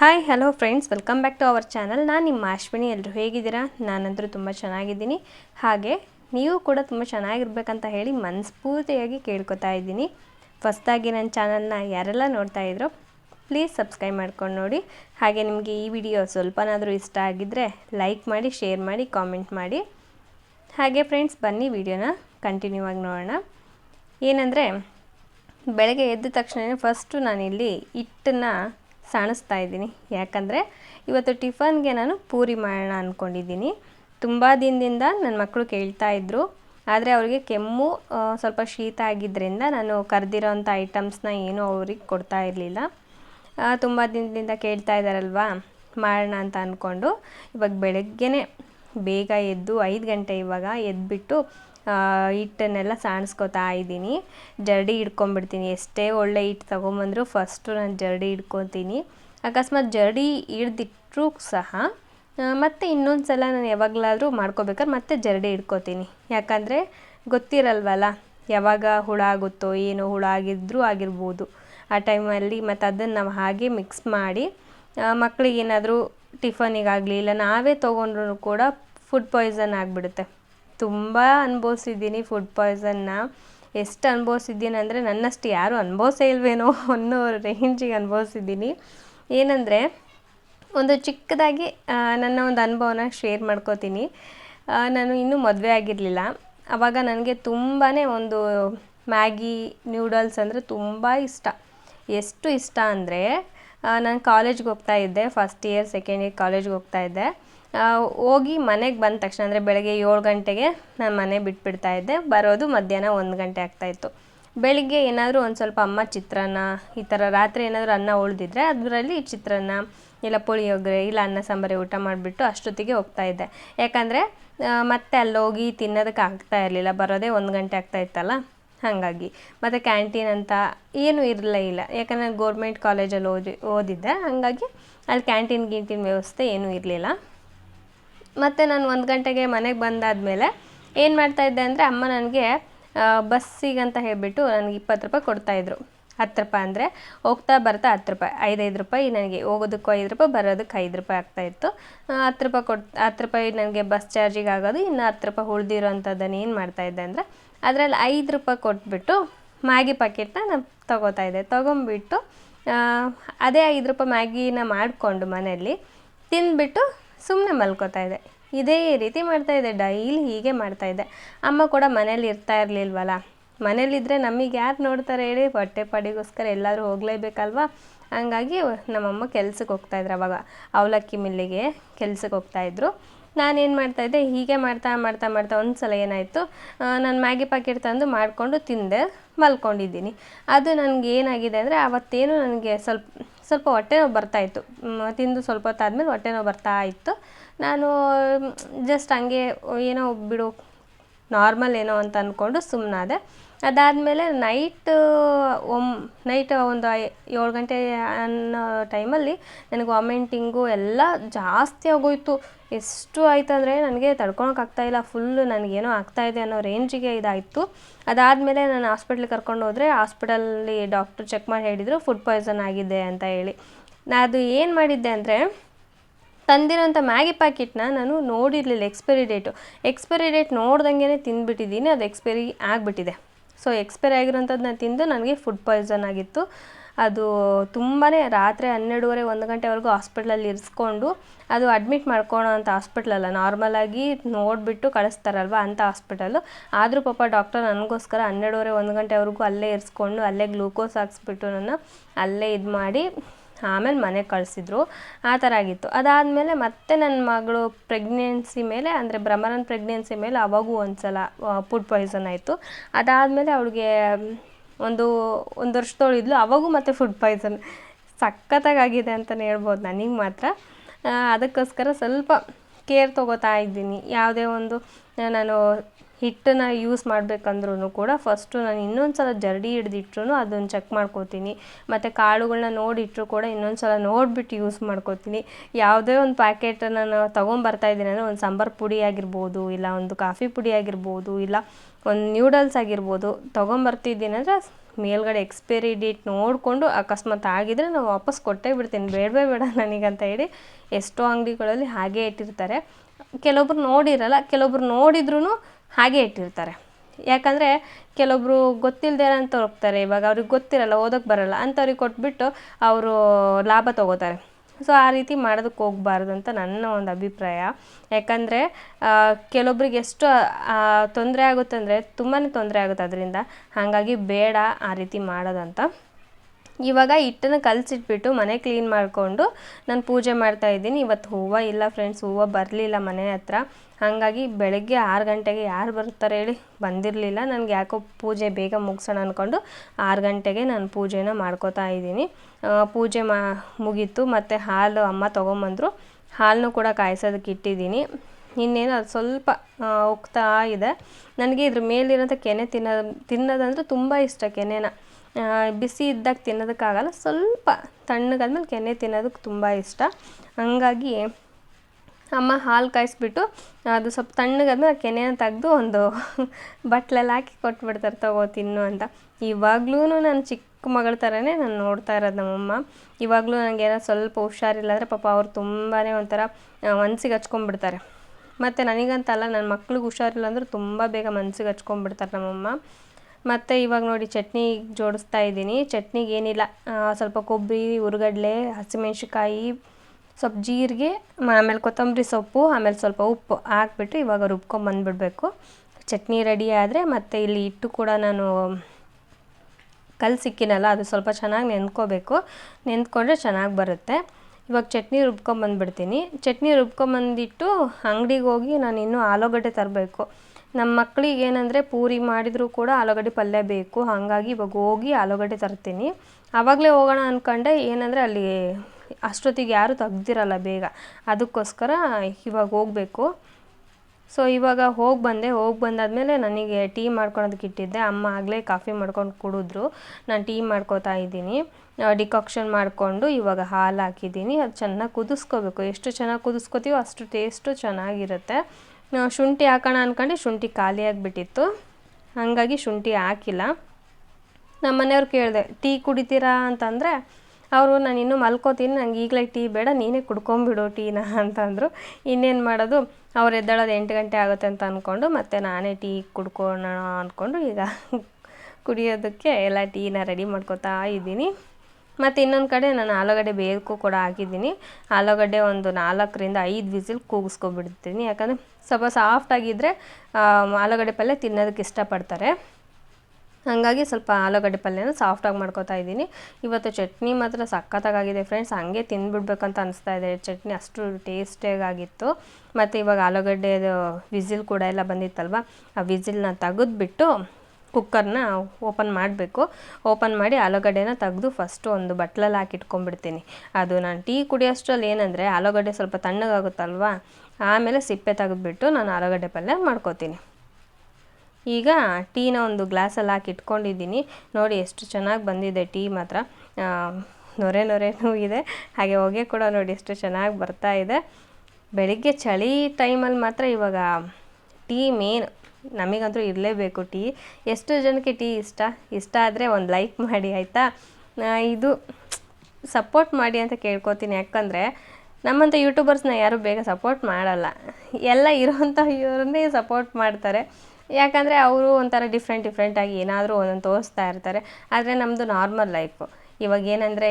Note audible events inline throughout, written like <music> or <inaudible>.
Hi hello friends welcome back to our channel ನಾನು ನಿಮ್ಮ ಅಶ್ವಿನಿ. ಎಲ್ಲರೂ ಹೇಗಿದ್ದೀರಾ? ನಾನಂತರೂ ತುಂಬ ಚೆನ್ನಾಗಿದ್ದೀನಿ. ಹಾಗೆ ನೀವು ಕೂಡ ತುಂಬ ಚೆನ್ನಾಗಿರ್ಬೇಕಂತ ಹೇಳಿ ಮನಸ್ಫೂರ್ತಿಯಾಗಿ ಕೇಳ್ಕೊತಾ ಇದ್ದೀನಿ. ಫಸ್ಟಾಗಿ ನನ್ನ ಚಾನಲ್ನ ಯಾರೆಲ್ಲ ನೋಡ್ತಾ ಇದ್ರೋ ಪ್ಲೀಸ್ ಸಬ್ಸ್ಕ್ರೈಬ್ ಮಾಡ್ಕೊಂಡು ನೋಡಿ. ಹಾಗೆ ನಿಮಗೆ ಈ ವಿಡಿಯೋ ಸ್ವಲ್ಪನಾದರೂ ಇಷ್ಟ ಆಗಿದ್ದರೆ ಲೈಕ್ ಮಾಡಿ ಶೇರ್ ಮಾಡಿ ಕಾಮೆಂಟ್ ಮಾಡಿ. ಹಾಗೆ ಫ್ರೆಂಡ್ಸ್ ಬನ್ನಿ ವಿಡಿಯೋನ ಕಂಟಿನ್ಯೂ ಆಗಿ ನೋಡೋಣ. ಏನಂದರೆ, ಬೆಳಗ್ಗೆ ಎದ್ದ ತಕ್ಷಣವೇ ಫಸ್ಟು ನಾನಿಲ್ಲಿ ಹಿಟ್ಟನ್ನು ಸಾಣಿಸ್ತಾ ಇದ್ದೀನಿ. ಯಾಕಂದರೆ ಇವತ್ತು ಟಿಫನ್ಗೆ ನಾನು ಪೂರಿ ಮಾಡೋಣ ಅಂದ್ಕೊಂಡಿದ್ದೀನಿ ತುಂಬ ದಿನದಿಂದ ನನ್ನ ಮಕ್ಕಳು ಕೇಳ್ತಾ ಇದ್ದರು ಆದರೆ ಅವರಿಗೆ ಕೆಮ್ಮು ಸ್ವಲ್ಪ ಶೀತ ಆಗಿದ್ದರಿಂದ ನಾನು ಕರೆದಿರೋಂಥ ಐಟಮ್ಸ್ನ ಏನೂ ಅವ್ರಿಗೆ ಕೊಡ್ತಾ ಇರಲಿಲ್ಲ. ತುಂಬ ದಿನದಿಂದ ಕೇಳ್ತಾ ಇದ್ದಾರಲ್ವಾ ಮಾಡೋಣ ಅಂತ ಅಂದ್ಕೊಂಡು ಇವಾಗ ಬೆಳಗ್ಗೆನೇ ಬೇಗ ಎದ್ದು ಐದು ಗಂಟೆ ಇವಾಗ ಎದ್ದುಬಿಟ್ಟು ಹಿಟ್ಟನ್ನೆಲ್ಲ ಸಾಣಿಸ್ಕೊತಾ ಇದ್ದೀನಿ. ಜರಡಿ ಹಿಡ್ಕೊಂಬಿಡ್ತೀನಿ ಎಷ್ಟೇ ಒಳ್ಳೆ ಹಿಟ್ಟು ತೊಗೊಂಬಂದರೂ ಫಸ್ಟು ನಾನು ಜರಡಿ ಹಿಡ್ಕೊತೀನಿ. ಅಕಸ್ಮಾತ್ ಜರಡಿ ಹಿಡ್ದಿಟ್ರೂ ಸಹ ಮತ್ತು ಇನ್ನೊಂದು ಸಲ ನಾನು ಯಾವಾಗಲಾದರೂ ಮಾಡ್ಕೋಬೇಕಾದ್ರೆ ಮತ್ತೆ ಜರಡಿ ಹಿಡ್ಕೋತೀನಿ. ಯಾಕಂದರೆ ಗೊತ್ತಿರಲ್ವಲ್ಲ, ಯಾವಾಗ ಹುಳ ಆಗುತ್ತೋ, ಏನೋ ಹುಳ ಆಗಿದ್ದರೂ ಆಗಿರ್ಬೋದು. ಆ ಟೈಮಲ್ಲಿ ಮತ್ತು ಅದನ್ನು ನಾವು ಹಾಗೆ ಮಿಕ್ಸ್ ಮಾಡಿ ಮಕ್ಕಳಿಗೇನಾದರೂ ಟಿಫನಿಗಾಗಲಿ ಇಲ್ಲ ನಾವೇ ತೊಗೊಂಡ್ರು ಕೂಡ ಫುಡ್ ಪಾಯ್ಸನ್ ಆಗಿಬಿಡುತ್ತೆ. ತುಂಬ ಅನುಭವಿಸಿದ್ದೀನಿ ಫುಡ್ ಪಾಯ್ಸನ್ನ ಎಷ್ಟು ಅನುಭವಿಸಿದ್ದೀನಿ ಅಂದರೆ ನನ್ನಷ್ಟು ಯಾರೂ ಅನುಭವಿಸೇ ಇಲ್ವೇನೋ ಅನ್ನೋ ರೇಂಜಿಗೆ ಅನುಭವಿಸಿದ್ದೀನಿ. ಏನಂದರೆ ಒಂದು ಚಿಕ್ಕದಾಗಿ ನನ್ನ ಒಂದು ಅನುಭವನ ಶೇರ್ ಮಾಡ್ಕೋತೀನಿ. ನಾನು ಇನ್ನೂ ಮದುವೆ ಆಗಿರಲಿಲ್ಲ. ಆವಾಗ ನನಗೆ ತುಂಬಾ ಒಂದು ಮ್ಯಾಗಿ ನ್ಯೂಡಲ್ಸ್ ಅಂದರೆ ತುಂಬ ಇಷ್ಟ. ಎಷ್ಟು ಇಷ್ಟ ಅಂದರೆ ನಾನು ಕಾಲೇಜ್ಗೆ ಹೋಗ್ತಾ ಇದ್ದೆ ಫಸ್ಟ್ ಇಯರ್ ಸೆಕೆಂಡ್ ಇಯರ್ ಕಾಲೇಜ್ಗೆ ಹೋಗ್ತಾ ಇದ್ದೆ. ಹೋಗಿ ಮನೆಗೆ ಬಂದ ತಕ್ಷಣ, ಅಂದರೆ ಬೆಳಗ್ಗೆ ಏಳು ಗಂಟೆಗೆ ನಾನು ಮನೆ ಬಿಟ್ಬಿಡ್ತಾ ಇದ್ದೆ. ಬರೋದು ಮಧ್ಯಾಹ್ನ ಒಂದು ಗಂಟೆ ಆಗ್ತಾಯಿತ್ತು ಬೆಳಿಗ್ಗೆ ಏನಾದರೂ ಒಂದು ಸ್ವಲ್ಪ ಅಮ್ಮ ಚಿತ್ರಾನ್ನ, ಈ ಥರ ರಾತ್ರಿ ಏನಾದರೂ ಅನ್ನ ಉಳಿದಿದ್ರೆ ಅದರಲ್ಲಿ ಚಿತ್ರಾನ್ನ, ಇಲ್ಲ ಪುಳಿಯೋಗರೆ, ಇಲ್ಲ ಅನ್ನ ಸಾಂಬಾರಿ, ಊಟ ಮಾಡಿಬಿಟ್ಟು ಅಷ್ಟೊತ್ತಿಗೆ ಹೋಗ್ತಾ ಇದ್ದೆ. ಯಾಕಂದರೆ ಮತ್ತೆ ಅಲ್ಲಿ ಹೋಗಿ ತಿನ್ನೋದಕ್ಕೆ ಆಗ್ತಾ ಇರಲಿಲ್ಲ. ಬರೋದೇ ಒಂದು ಗಂಟೆ ಆಗ್ತಾ ಇತ್ತಲ್ಲ, ಹಾಗಾಗಿ. ಮತ್ತು ಕ್ಯಾಂಟೀನ್ ಅಂತ ಏನೂ ಇರಲೇ ಇಲ್ಲ. ಯಾಕಂದರೆ ಗೋರ್ಮೆಂಟ್ ಕಾಲೇಜಲ್ಲಿ ಓದಿ, ಓದಿದ್ದೆ. ಹಾಗಾಗಿ ಅಲ್ಲಿ ಕ್ಯಾಂಟೀನ್, ಗಿಂಟೀನ್ ವ್ಯವಸ್ಥೆ ಏನೂ ಇರಲಿಲ್ಲ. ಮತ್ತು ನಾನು ಒಂದು ಗಂಟೆಗೆ ಮನೆಗೆ ಬಂದಾದಮೇಲೆ ಏನು ಮಾಡ್ತಾಯಿದ್ದೆ ಅಂದರೆ ಅಮ್ಮ ನನಗೆ ಬಸ್ಸಿಗಂತ ಹೇಳಿಬಿಟ್ಟು ನನಗೆ ಇಪ್ಪತ್ತು ರೂಪಾಯಿ ಕೊಡ್ತಾಯಿದ್ರು ಹತ್ತು ರೂಪಾಯಿ ಅಂದರೆ ಹೋಗ್ತಾ ಬರ್ತಾ ಹತ್ತು ರೂಪಾಯಿ, ಐದೈದು ರೂಪಾಯಿ ನನಗೆ ಹೋಗೋದಕ್ಕೂ ಐದು ರೂಪಾಯಿ, ಬರೋದಕ್ಕೆ ಐದು ರೂಪಾಯಿ ಆಗ್ತಾಯಿತ್ತು ಹತ್ತು ರೂಪಾಯಿ ಕೊಟ್ಟು ಹತ್ತು ರೂಪಾಯಿ ನನಗೆ ಬಸ್ ಚಾರ್ಜಿಗೆ ಆಗೋದು, ಇನ್ನು ಹತ್ತು ರೂಪಾಯಿ ಉಳ್ದಿರೋ ಅಂಥದ್ದನ್ನು ಏನು ಮಾಡ್ತಾಯಿದ್ದೆ ಅಂದರೆ ಅದರಲ್ಲಿ ಐದು ರೂಪಾಯಿ ಕೊಟ್ಬಿಟ್ಟು ಮ್ಯಾಗಿ ಪ್ಯಾಕೆಟ್ನ ನಾನು ತೊಗೋತಾ ಇದ್ದೆ. ತೊಗೊಂಬಿಟ್ಟು ಅದೇ ಐದು ರೂಪಾಯಿ ಮ್ಯಾಗಿನ ಮಾಡಿಕೊಂಡು ಮನೆಯಲ್ಲಿ ತಿಂದ್ಬಿಟ್ಟು ಸುಮ್ಮನೆ ಮಲ್ಕೋತಾ ಇದ್ದೆ ಇದೇ ರೀತಿ ಮಾಡ್ತಾ ಇದೆ. ಡೈಲಿ ಹೀಗೆ ಮಾಡ್ತಾ ಇದೆ. ಅಮ್ಮ ಕೂಡ ಮನೇಲಿ ಇರ್ತಾ ಇರಲಿಲ್ವಲ್ಲ? ಮನೇಲಿದ್ದರೆ ನಮಗೆ ಯಾರು ನೋಡ್ತಾರೆ ಹೇಳಿ? ಹೊಟ್ಟೆ ಪಾಡಿಗೋಸ್ಕರ ಎಲ್ಲಾದರೂ ಹೋಗಲೇಬೇಕಲ್ವಾ? ಹಂಗಾಗಿ ನಮ್ಮಮ್ಮ ಕೆಲ್ಸಕ್ಕೆ ಹೋಗ್ತಾಯಿದ್ರು ಅವಾಗ. ಅವಲಕ್ಕಿ ಮಿಲ್ಲಿಗೆ ಕೆಲ್ಸಕ್ಕೆ ಹೋಗ್ತಾಯಿದ್ರು ನಾನೇನು ಮಾಡ್ತಾಯಿದ್ದೆ ಹೀಗೆ ಮಾಡ್ತಾ ಮಾಡ್ತಾ ಮಾಡ್ತಾ ಒಂದು ಸಲ ಏನಾಯಿತು ನಾನು ಮ್ಯಾಗಿ ಪ್ಯಾಕೆಟ್ ತಂದು ಮಾಡಿಕೊಂಡು ತಿಂದೆ. ಮಲ್ಕೊಂಡಿದ್ದೀನಿ. ಅದು ನನಗೆ ಏನಾಗಿದೆ ಅಂದರೆ ಆವತ್ತೇನು ನನಗೆ ಸ್ವಲ್ಪ ಸ್ವಲ್ಪ ಹೊಟ್ಟೆ ನೋವು ಬರ್ತಾಯಿತ್ತು ಮ್, ತಿಂದು ಸ್ವಲ್ಪ ಹೊತ್ತಾದ್ಮೇಲೆ ಹೊಟ್ಟೆ ನೋವು ಬರ್ತಾ ಇತ್ತು. ನಾನು ಜಸ್ಟ್ ಹಂಗೆ ಏನೋ ಬಿಡು ನಾರ್ಮಲ್ ಏನೋ ಅಂತ ಅಂದ್ಕೊಂಡು ಸುಮ್ಮನಾದೆ ಅದಾದಮೇಲೆ ನೈಟ್ ಒಮ್ ನೈಟ್ ಒಂದು ಏಳು ಗಂಟೆ ಅನ್ನೋ ಟೈಮಲ್ಲಿ ನನಗೆ ವಾಮಿಂಟಿಂಗು ಎಲ್ಲ ಜಾಸ್ತಿ ಆಗೋಯ್ತು. ಎಷ್ಟು ಆಯ್ತು ಅಂದರೆ ನನಗೆ ತಡ್ಕೊಳಕ್ಕಾಗ್ತಾಯಿಲ್ಲ ಫುಲ್ಲು ನನಗೇನೋ ಆಗ್ತಾಯಿದೆ ಅನ್ನೋ ರೇಂಜಿಗೆ ಇದಾಯಿತು. ಅದಾದಮೇಲೆ ನಾನು ಹಾಸ್ಪಿಟ್ಲಿಗೆ ಕರ್ಕೊಂಡು ಹೋದರೆ ಹಾಸ್ಪಿಟಲಲ್ಲಿ ಡಾಕ್ಟ್ರು ಚೆಕ್ ಮಾಡಿ ಹೇಳಿದರು ಫುಡ್ ಪಾಯ್ಸನ್ ಆಗಿದೆ ಅಂತ ಹೇಳಿ. ನಾನು ಅದು ಏನು ಮಾಡಿದ್ದೆ ಅಂದರೆ ತಂದಿರೋಂಥ ಮ್ಯಾಗಿ ಪ್ಯಾಕೆಟ್ನ ನಾನು ನೋಡಿರಲಿಲ್ಲ ಎಕ್ಸ್ಪೈರಿ ಡೇಟು ಎಕ್ಸ್ಪೈರಿ ಡೇಟ್ ನೋಡ್ದಂಗೆ ತಿಂದುಬಿಟ್ಟಿದ್ದೀನಿ, ಅದು ಎಕ್ಸ್ಪೈರಿ ಆಗಿಬಿಟ್ಟಿದೆ. ಸೊ ಎಕ್ಸ್ಪೈರ್ ಆಗಿರೋಂಥದ್ದು ನಾನು ತಿಂದು ನನಗೆ ಫುಡ್ ಪಾಯ್ಸನ್ ಆಗಿತ್ತು. ಅದು ತುಂಬಾ ರಾತ್ರಿ ಹನ್ನೆರಡುವರೆ, ಒಂದು ಗಂಟೆವರೆಗೂ ಹಾಸ್ಪಿಟ್ಲಲ್ಲಿ ಇರಿಸ್ಕೊಂಡು ಅದು ಅಡ್ಮಿಟ್ ಮಾಡ್ಕೊಳೋ ಅಂಥ ಹಾಸ್ಪಿಟ್ಲಲ್ಲ ನಾರ್ಮಲಾಗಿ ನೋಡಿಬಿಟ್ಟು ಕಳಿಸ್ತಾರಲ್ವ ಅಂಥ ಹಾಸ್ಪಿಟಲು ಆದರೂ ಪಾಪ ಡಾಕ್ಟರ್ ನನಗೋಸ್ಕರ ಹನ್ನೆರಡುವರೆ, ಒಂದು ಗಂಟೆವರೆಗೂ ಅಲ್ಲೇ ಇರಿಸ್ಕೊಂಡು, ಅಲ್ಲೇ ಗ್ಲೂಕೋಸ್ ಹಾಕ್ಸ್ಬಿಟ್ಟು ನನ್ನ ಅಲ್ಲೇ ಇದು ಮಾಡಿ ಆಮೇಲೆ ಮನೆಗೆ ಕಳಿಸಿದ್ರು. ಆ ಥರ ಆಗಿತ್ತು. ಅದಾದಮೇಲೆ ಮತ್ತೆ ನನ್ನ ಮಗಳು ಪ್ರೆಗ್ನೆನ್ಸಿ ಮೇಲೆ, ಅಂದರೆ ಭ್ರಮರನ್ ಪ್ರೆಗ್ನೆನ್ಸಿ ಮೇಲೆ ಅವಾಗೂ ಒಂದು ಸಲ ಫುಡ್ ಪಾಯ್ಸನ್ ಆಯಿತು. ಅದಾದಮೇಲೆ ಅವಳಿಗೆ, ಒಂದು ಒಂದು ವರ್ಷದೊಳಿದ್ಲು ಅವಾಗೂ ಮತ್ತೆ ಫುಡ್ ಪಾಯ್ಸನ್ ಸಖತ್ತಾಗಿದೆ ಅಂತಲೇ ಹೇಳ್ಬೋದು ನನಗೆ ಮಾತ್ರ. ಅದಕ್ಕೋಸ್ಕರ ಸ್ವಲ್ಪ ಕೇರ್ ತೊಗೋತಾ ಇದ್ದೀನಿ. ಯಾವುದೇ ಒಂದು, ನಾನು ಹಿಟ್ಟನ್ನು ಯೂಸ್ ಮಾಡಬೇಕಂದ್ರೂ ಕೂಡ ಫಸ್ಟು ನಾನು ಇನ್ನೊಂದು ಸಲ ಜರಡಿ ಹಿಡ್ದಿಟ್ರು ಅದನ್ನು ಚೆಕ್ ಮಾಡ್ಕೋತೀನಿ. ಮತ್ತು ಕಾಳುಗಳನ್ನ ನೋಡಿಟ್ರು ಕೂಡ ಇನ್ನೊಂದು ಸಲ ನೋಡಿಬಿಟ್ಟು ಯೂಸ್ ಮಾಡ್ಕೋತೀನಿ. ಯಾವುದೇ ಒಂದು ಪ್ಯಾಕೆಟನ್ನು ನಾನು ತೊಗೊಂಬರ್ತಾ ಇದ್ದೀನಿ ಅಂದರೆ ಒಂದು ಸಾಂಬಾರು ಪುಡಿ ಆಗಿರ್ಬೋದು, ಇಲ್ಲ ಒಂದು ಕಾಫಿ ಪುಡಿ ಆಗಿರ್ಬೋದು, ಇಲ್ಲ ಒಂದು ನ್ಯೂಡಲ್ಸ್ ಆಗಿರ್ಬೋದು, ತೊಗೊಂಬರ್ತಿದ್ದೀನಿ ಅಂದರೆ ಮೇಲ್ಗಡೆ ಎಕ್ಸ್ಪೈರಿ ಡೇಟ್ ನೋಡಿಕೊಂಡು ಅಕಸ್ಮಾತ್ ಆಗಿದ್ರೆ ನಾವು ವಾಪಸ್ ಕೊಟ್ಟೇ ಬಿಡ್ತೀನಿ. ಬೇಡವೇ ಬೇಡ ನನಗಂತ ಹೇಳಿ ಎಷ್ಟೋ ಅಂಗಡಿಗಳಲ್ಲಿ ಹಾಗೇ ಇಟ್ಟಿರ್ತಾರೆ. ಕೆಲವೊಬ್ರು ನೋಡಿರಲ್ಲ, ಕೆಲವೊಬ್ರು ನೋಡಿದ್ರೂ ಹಾಗೇ ಇಟ್ಟಿರ್ತಾರೆ. ಯಾಕಂದರೆ ಕೆಲವೊಬ್ರು ಗೊತ್ತಿಲ್ಲದೆ ಅಂತ ಹೋಗ್ತಾರೆ ಇವಾಗ ಅವ್ರಿಗೆ ಗೊತ್ತಿರಲ್ಲ ಓದೋಕ್ಕೆ ಬರಲ್ಲ, ಅಂಥವ್ರಿಗೆ ಕೊಟ್ಬಿಟ್ಟು ಅವರು ಲಾಭ ತೊಗೋತಾರೆ. ಸೊ ಆ ರೀತಿ ಮಾಡೋದಕ್ಕೆ ಹೋಗ್ಬಾರ್ದು ಅಂತ ನನ್ನ ಒಂದು ಅಭಿಪ್ರಾಯ. ಯಾಕಂದರೆ ಕೆಲವೊಬ್ರಿಗೆ ಎಷ್ಟು ತೊಂದರೆ ಆಗುತ್ತಂದರೆ ತುಂಬಾ ತೊಂದರೆ ಆಗುತ್ತೆ ಅದರಿಂದ. ಹಾಗಾಗಿ ಬೇಡ ಆ ರೀತಿ ಮಾಡೋದಂತ. ಇವಾಗ ಹಿಟ್ಟನ್ನು ಕಲಸಿಟ್ಬಿಟ್ಟು ಮನೆ ಕ್ಲೀನ್ ಮಾಡಿಕೊಂಡು ನಾನು ಪೂಜೆ ಮಾಡ್ತಾ ಇದ್ದೀನಿ. ಇವತ್ತು ಹೂವು ಇಲ್ಲ ಫ್ರೆಂಡ್ಸ್ ಹೂವು ಬರಲಿಲ್ಲ ಮನೆ ಹತ್ರ. ಹಾಗಾಗಿ ಬೆಳಗ್ಗೆ ಆರು ಗಂಟೆಗೆ ಯಾರು ಬರ್ತಾರೆ ಹೇಳಿ ಬಂದಿರಲಿಲ್ಲ. ನನಗೆ ಯಾಕೋ ಪೂಜೆ ಬೇಗ ಮುಗಿಸೋಣ ಅಂದ್ಕೊಂಡು ಆರು ಗಂಟೆಗೆ ನಾನು ಪೂಜೆನ ಮಾಡ್ಕೋತಾ ಇದ್ದೀನಿ. ಪೂಜೆ ಮಾ, ಮುಗೀತು ಮತ್ತು ಹಾಲು ಅಮ್ಮ ತೊಗೊಂಬಂದರು. ಹಾಲನ್ನು ಕೂಡ ಕಾಯಿಸೋದಕ್ಕೆ ಇಟ್ಟಿದ್ದೀನಿ. ಇನ್ನೇನು ಅದು ಸ್ವಲ್ಪ ಹೋಗ್ತಾ ಇದೆ. ನನಗೆ ಇದ್ರ ಮೇಲಿರೋಂಥ ಕೆನೆ ತಿನ್ನೋದು, ತಿನ್ನೋದಂದ್ರೆ ತುಂಬ ಇಷ್ಟ ಕೆನೆನ. ಬಿಸಿ ಇದ್ದಾಗ ತಿನ್ನೋದಕ್ಕಾಗಲ್ಲ. ಸ್ವಲ್ಪ ತಣ್ಣಗಾದ್ಮೇಲೆ ಕೆನೆ ತಿನ್ನೋದಕ್ಕೆ ತುಂಬ ಇಷ್ಟ. ಹಂಗಾಗಿ ಅಮ್ಮ ಹಾಲು ಕಾಯಿಸ್ಬಿಟ್ಟು ಅದು ಸ್ವಲ್ಪ ತಣ್ಣಗಾದ್ಮೇಲೆ ಆ ಕೆನೆನ ತೆಗೆದು ಒಂದು ಬಟ್ಲಲ್ಲಿ ಹಾಕಿ ಕೊಟ್ಬಿಡ್ತಾರೆ, ತಗೋ ತಿನ್ನು ಅಂತ. ಇವಾಗ್ಲೂ ನಾನು ಚಿಕ್ಕ ಮಗಳ ಥರನೇ ನಾನು ನೋಡ್ತಾ ಇರೋದು ನಮ್ಮಮ್ಮ. ಇವಾಗಲೂ ನನಗೆ ಏನೋ ಸ್ವಲ್ಪ ಹುಷಾರಿಲ್ಲ ಅಂದರೆ ಪಾಪ ಅವ್ರು ತುಂಬಾ ಒಂಥರ ಮನ್ಸಿಗೆ ಹಚ್ಕೊಂಡ್ಬಿಡ್ತಾರೆ. ಮತ್ತು ನನಗಂತಲ್ಲ, ನನ್ನ ಮಕ್ಳಿಗೆ ಹುಷಾರಿಲ್ಲ ಅಂದ್ರೆ ತುಂಬ ಬೇಗ ಮನ್ಸಿಗೆ ಹಚ್ಕೊಂಡ್ಬಿಡ್ತಾರೆ ನಮ್ಮಮ್ಮ. ಮತ್ತು ಇವಾಗ ನೋಡಿ ಚಟ್ನಿ ಜೋಡಿಸ್ತಾ ಇದ್ದೀನಿ. ಚಟ್ನಿಗೆ ಏನಿಲ್ಲ. ಸ್ವಲ್ಪ ಕೊಬ್ಬರಿ ಹುರ್ಗಡ್ಲೆ ಹಸಿಮೆಣ್ಸಿಕಾಯಿ ಸ್ವಲ್ಪ ಜೀರಿಗೆ ಆಮೇಲೆ ಕೊತ್ತಂಬರಿ ಸೊಪ್ಪು, ಆಮೇಲೆ ಸ್ವಲ್ಪ ಉಪ್ಪು ಹಾಕ್ಬಿಟ್ಟು ಇವಾಗ ರುಬ್ಕೊಂಬಂದ್ಬಿಡ್ಬೇಕು ಚಟ್ನಿ ರೆಡಿ ಆದರೆ ಮತ್ತು ಇಲ್ಲಿ ಹಿಟ್ಟು ಕೂಡ ನಾನು ಕಲ್ಸಿಕ್ಕಿನಲ್ಲ ಅದು ಸ್ವಲ್ಪ ಚೆನ್ನಾಗಿ ನೆನ್ಕೋಬೇಕು. ನೆಂದ್ಕೊಂಡ್ರೆ ಚೆನ್ನಾಗಿ ಬರುತ್ತೆ. ಇವಾಗ ಚಟ್ನಿ ರುಬ್ಕೊಂಬಂದ್ಬಿಡ್ತೀನಿ ಚಟ್ನಿ ರುಬ್ಕೊಂಬಂದಿಟ್ಟು ಅಂಗಡಿಗೆ ಹೋಗಿ ನಾನು ಇನ್ನೂ ಆಲೂಗಡ್ಡೆ ತರಬೇಕು. ನಮ್ಮ ಮಕ್ಳಿಗೆ ಏನಂದರೆ ಪೂರಿ ಮಾಡಿದರೂ ಕೂಡ ಆಲೂಗಡ್ಡೆ ಪಲ್ಯ ಬೇಕು. ಹಾಗಾಗಿ ಇವಾಗ ಹೋಗಿ ಆಲೂಗಡ್ಡೆ ತರ್ತೀನಿ. ಆವಾಗಲೇ ಹೋಗೋಣ ಅಂದ್ಕೊಂಡೆ ಏನಂದರೆ ಅಲ್ಲಿ ಅಷ್ಟೊತ್ತಿಗೆ ಯಾರೂ ತೆಗ್ದಿರಲ್ಲ ಬೇಗ. ಅದಕ್ಕೋಸ್ಕರ ಇವಾಗ ಹೋಗಬೇಕು. ಸೊ ಇವಾಗ ಹೋಗಿ ಬಂದೆ. ಹೋಗಿ ಬಂದಾದಮೇಲೆ ನನಗೆ ಟೀ ಮಾಡ್ಕೊಳೋದಕ್ಕೆ ಇಟ್ಟಿದ್ದೆ. ಅಮ್ಮ ಆಗಲೇ ಕಾಫಿ ಮಾಡ್ಕೊಂಡು ಕುಡಿದ್ರು. ನಾನು ಟೀ ಮಾಡ್ಕೋತಾ ಇದ್ದೀನಿ. ಡಿಕಾಕ್ಷನ್ ಮಾಡಿಕೊಂಡು ಇವಾಗ ಹಾಲು ಹಾಕಿದ್ದೀನಿ. ಅದು ಚೆನ್ನಾಗಿ ಕುದಿಸ್ಕೋಬೇಕು. ಎಷ್ಟು ಚೆನ್ನಾಗಿ ಕುದಿಸ್ಕೋತೀವೋ ಅಷ್ಟು ಟೇಸ್ಟು ಚೆನ್ನಾಗಿರುತ್ತೆ. ಶುಂಠಿ ಹಾಕೋಣ ಅಂದ್ಕೊಂಡು ಶುಂಠಿ ಖಾಲಿಯಾಗಿಬಿಟ್ಟಿತ್ತು ಹಾಗಾಗಿ ಶುಂಠಿ ಹಾಕಿಲ್ಲ. ನಮ್ಮ ಮನೆಯವ್ರು ಕೇಳಿದೆ, ಟೀ ಕುಡಿತೀರಾ? ಅಂತಂದರೆ, ಅವರು, ನಾನು ಇನ್ನೂ ಮಲ್ಕೋತೀನಿ, ನಂಗೆ ಈಗಲೇ ಟೀ ಬೇಡ, ನೀನೇ ಕುಡ್ಕೊಂಬಿಡು ಟೀನ, ಅಂತಂದರು. ಇನ್ನೇನು ಮಾಡೋದು, ಅವ್ರು ಎದ್ದಾಳೋದು ಎಂಟು ಗಂಟೆ ಆಗುತ್ತೆ ಅಂತ ಅಂದ್ಕೊಂಡು ಮತ್ತು ನಾನೇ ಟೀ ಕುಡ್ಕೊಳ್ಳೋಣ ಅಂದ್ಕೊಂಡು ಈಗ ಕುಡಿಯೋದಕ್ಕೆ ಎಲ್ಲ ಟೀನ ರೆಡಿ ಮಾಡ್ಕೋತಾ ಇದ್ದೀನಿ. ಮತ್ತು ಇನ್ನೊಂದು ಕಡೆ ನಾನು ಆಲೂಗಡ್ಡೆ ಬೇಯಕ್ಕೂ ಕೂಡ ಹಾಕಿದ್ದೀನಿ. ಆಲೂಗಡ್ಡೆ ಒಂದು ನಾಲ್ಕರಿಂದ ಐದು ವಿಸಿಲ್ ಕೂಗಿಸ್ಕೊಬಿಡ್ತೀನಿ. ಯಾಕಂದರೆ ಸ್ವಲ್ಪ ಸಾಫ್ಟಾಗಿದ್ದರೆ ಆಲೂಗಡ್ಡೆ ಪಲ್ಯ ತಿನ್ನೋದಕ್ಕೆ ಇಷ್ಟಪಡ್ತಾರೆ. ಹಾಗಾಗಿ ಸ್ವಲ್ಪ ಆಲೂಗಡ್ಡೆ ಪಲ್ಯನ ಸಾಫ್ಟಾಗಿ ಮಾಡ್ಕೊತಾ ಇದ್ದೀನಿ. ಇವತ್ತು ಚಟ್ನಿ ಮಾತ್ರ ಸಖತ್ತಾಗಿದೆ ಫ್ರೆಂಡ್ಸ್ ಹಾಗೆ ತಿಂದ್ಬಿಡ್ಬೇಕಂತ ಅನಿಸ್ತಾ ಇದೆ. ಚಟ್ನಿ ಅಷ್ಟು ಟೇಸ್ಟಿಯಾಗಿತ್ತು ಮತ್ತು ಇವಾಗ ಆಲೂಗಡ್ಡೆದು ವಿಸಿಲ್ ಕೂಡ ಎಲ್ಲ ಬಂದಿತ್ತಲ್ವ? ಆ ವಿಸಿಲ್ನ ತೆಗೆದ್ಬಿಟ್ಟು ಕುಕ್ಕರ್ನ ಓಪನ್ ಮಾಡಬೇಕು. ಓಪನ್ ಮಾಡಿ ಆಲೂಗಡ್ಡೆನ ತೆಗೆದು ಫಸ್ಟು ಒಂದು ಬಟ್ಲಲ್ಲಿ ಹಾಕಿ ಇಟ್ಕೊಂಡ್ಬಿಡ್ತೀನಿ ಅದು ನಾನು ಟೀ ಕುಡಿಯೋಷ್ಟ್ರಲ್ಲಿ ಏನಂದರೆ ಆಲೂಗಡ್ಡೆ ಸ್ವಲ್ಪ ತಣ್ಣಗಾಗುತ್ತಲ್ವ? ಆಮೇಲೆ ಸಿಪ್ಪೆ ತೆಗೆದುಬಿಟ್ಟು ನಾನು ಆಲೂಗಡ್ಡೆ ಪಲ್ಯ ಮಾಡ್ಕೋತೀನಿ. ಈಗ ಟೀನ ಒಂದು ಗ್ಲಾಸಲ್ಲಿ ಹಾಕಿ ಇಟ್ಕೊಂಡಿದ್ದೀನಿ ನೋಡಿ ಎಷ್ಟು ಚೆನ್ನಾಗಿ ಬಂದಿದೆ ಟೀ ಮಾತ್ರ. ನೊರೆ ನೊರೆನೂ ಇದೆ. ಹಾಗೆ ಹೊಗೆ ಕೂಡ ನೋಡಿ ಎಷ್ಟು ಚೆನ್ನಾಗಿ ಬರ್ತಾ ಇದೆ. ಬೆಳಿಗ್ಗೆ ಚಳಿ ಟೈಮಲ್ಲಿ ಮಾತ್ರ ಇವಾಗ ಟೀ ಮೇನ್ ನಮಗಂತೂ ಇರಲೇಬೇಕು ಟೀ. ಎಷ್ಟು ಜನಕ್ಕೆ ಟೀ ಇಷ್ಟ. ಇಷ್ಟ ಆದರೆ ಒಂದು ಲೈಕ್ ಮಾಡಿ, ಆಯಿತಾ? ಇದು ಸಪೋರ್ಟ್ ಮಾಡಿ ಅಂತ ಕೇಳ್ಕೊತೀನಿ. ಯಾಕಂದರೆ ನಮ್ಮಂಥ ಯೂಟ್ಯೂಬರ್ಸ್ನ ಯಾರೂ ಬೇಗ ಸಪೋರ್ಟ್ ಮಾಡಲ್ಲ. ಎಲ್ಲ ಇರೋವಂಥ ಇವ್ರನ್ನೇ ಸಪೋರ್ಟ್ ಮಾಡ್ತಾರೆ. ಯಾಕಂದರೆ ಅವರು ಒಂಥರ ಡಿಫ್ರೆಂಟ್ ಡಿಫ್ರೆಂಟಾಗಿ ಏನಾದರೂ ಒಂದೊಂದು ತೋರಿಸ್ತಾ ಇರ್ತಾರೆ. ಆದರೆ ನಮ್ಮದು ನಾರ್ಮಲ್ ಲೈಫು ಇವಾಗ ಏನಂದರೆ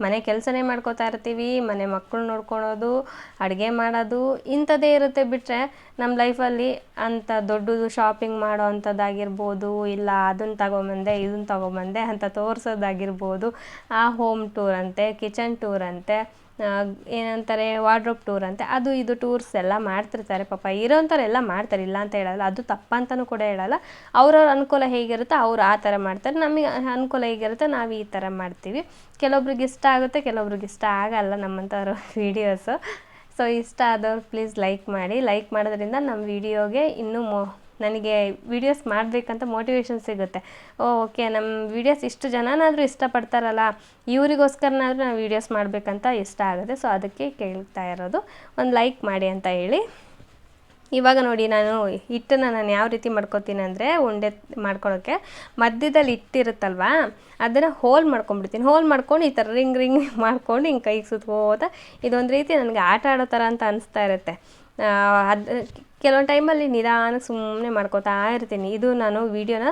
ಮನೆ ಕೆಲಸನೇ ಮಾಡ್ಕೋತಾ ಇರ್ತೀವಿ, ಮನೆ ಮಕ್ಕಳು ನೋಡ್ಕೊಳೋದು, ಅಡುಗೆ ಮಾಡೋದು, ಇಂಥದ್ದೇ ಇರುತ್ತೆ ಬಿಟ್ಟರೆ ನಮ್ಮ ಲೈಫಲ್ಲಿ ಅಂಥ ದೊಡ್ಡದು ಶಾಪಿಂಗ್ ಮಾಡೋ ಅಂಥದ್ದಾಗಿರ್ಬೋದು, ಇಲ್ಲ ಅದನ್ನ ತಗೊಂಬಂದೆ ಇದನ್ನ ತಗೊಂಬಂದೆ ಅಂತ ತೋರಿಸೋದಾಗಿರ್ಬೋದು, ಆ ಹೋಮ್ ಟೂರ್ ಅಂತೆ ಕಿಚನ್ ಟೂರ್ ಅಂತೆ ಏನಂತಾರೆ ವಾರ್ಡ್ರೋಬ್ ಟೂರ್ ಅಂತೆ, ಅದು ಇದು ಟೂರ್ಸ್ ಎಲ್ಲ ಮಾಡ್ತಿರ್ತಾರೆ ಪಾಪ. ಇರೋಂಥವ್ರೆಲ್ಲ ಮಾಡ್ತಾರೆ, ಇಲ್ಲ ಅಂತ ಹೇಳಲ್ಲ. ಅದು ತಪ್ಪಂತನೂ ಕೂಡ ಹೇಳಲ್ಲ. ಅವ್ರವ್ರ ಅನುಕೂಲ ಹೇಗಿರುತ್ತೋ, ಅವ್ರು ಆ ಥರ ಮಾಡ್ತಾರೆ. ನಮಗೆ ಅನುಕೂಲ ಹೇಗಿರುತ್ತೆ, ನಾವು ಈ ಥರ ಮಾಡ್ತೀವಿ. ಕೆಲವೊಬ್ರಿಗೆ ಇಷ್ಟ ಆಗುತ್ತೆ, ಕೆಲವೊಬ್ರಿಗೆ ಇಷ್ಟ ಆಗಲ್ಲ ನಮ್ಮಂಥವ್ರ ವೀಡಿಯೋಸು ಸೊ <laughs> ಇಷ್ಟ ಆದವ್ರು ಪ್ಲೀಸ್ ಲೈಕ್ ಮಾಡಿ. ಲೈಕ್ ಮಾಡೋದ್ರಿಂದ ನಮ್ಮ ವಿಡಿಯೋಗೆ ಇನ್ನೂ ಮೊ ನನಗೆ ವೀಡಿಯೋಸ್ ಮಾಡಬೇಕಂತ ಮೋಟಿವೇಶನ್ ಸಿಗುತ್ತೆ. ಓ ಓಕೆ ನಮ್ಮ ವೀಡಿಯೋಸ್ ಇಷ್ಟು ಜನನಾದರೂ ಇಷ್ಟಪಡ್ತಾರಲ್ಲ, ಇವರಿಗೋಸ್ಕರನಾದರೂ ನಾವು ವೀಡಿಯೋಸ್ ಮಾಡಬೇಕಂತ ಇಷ್ಟ ಆಗುತ್ತೆ ಸೊ ಅದಕ್ಕೆ ಕೇಳ್ತಾ ಇರೋದು. ಒಂದು ಲೈಕ್ ಮಾಡಿ ಅಂತ ಹೇಳಿ. ಇವಾಗ ನೋಡಿ, ನಾನು ಹಿಟ್ಟನ್ನು ನಾನು ಯಾವ ರೀತಿ ಮಾಡ್ಕೊತೀನಿ ಅಂದರೆ, ಉಂಡೆ ಮಾಡ್ಕೊಳ್ಳೋಕ್ಕೆ ಮಧ್ಯದಲ್ಲಿ ಹಿಟ್ಟಿರುತ್ತಲ್ವಾ, ಅದನ್ನು ಹೋಲ್ ಮಾಡ್ಕೊಂಡ್ಬಿಡ್ತೀನಿ. ಹೋಲ್ ಮಾಡ್ಕೊಂಡು ಈ ಥರ ರಿಂಗ್ ರಿಂಗ್ ಮಾಡ್ಕೊಂಡು ಹಿಂಗೆ ಕೈಗೆ ಸುತ್ಕೋತಾ, ಇದೊಂದು ರೀತಿ ನನಗೆ ಆಟ ಆಡೋ ಥರ ಅಂತ ಅನಿಸ್ತಾ ಇರುತ್ತೆ. ಅದು, ಕೆಲವೊಂದು ಟೈಮಲ್ಲಿ ನಿಧಾನ ಸುಮ್ಮನೆ ಮಾಡ್ಕೋತಾ ಇರ್ತೀನಿ. ಇದು ನಾನು ವೀಡಿಯೋನ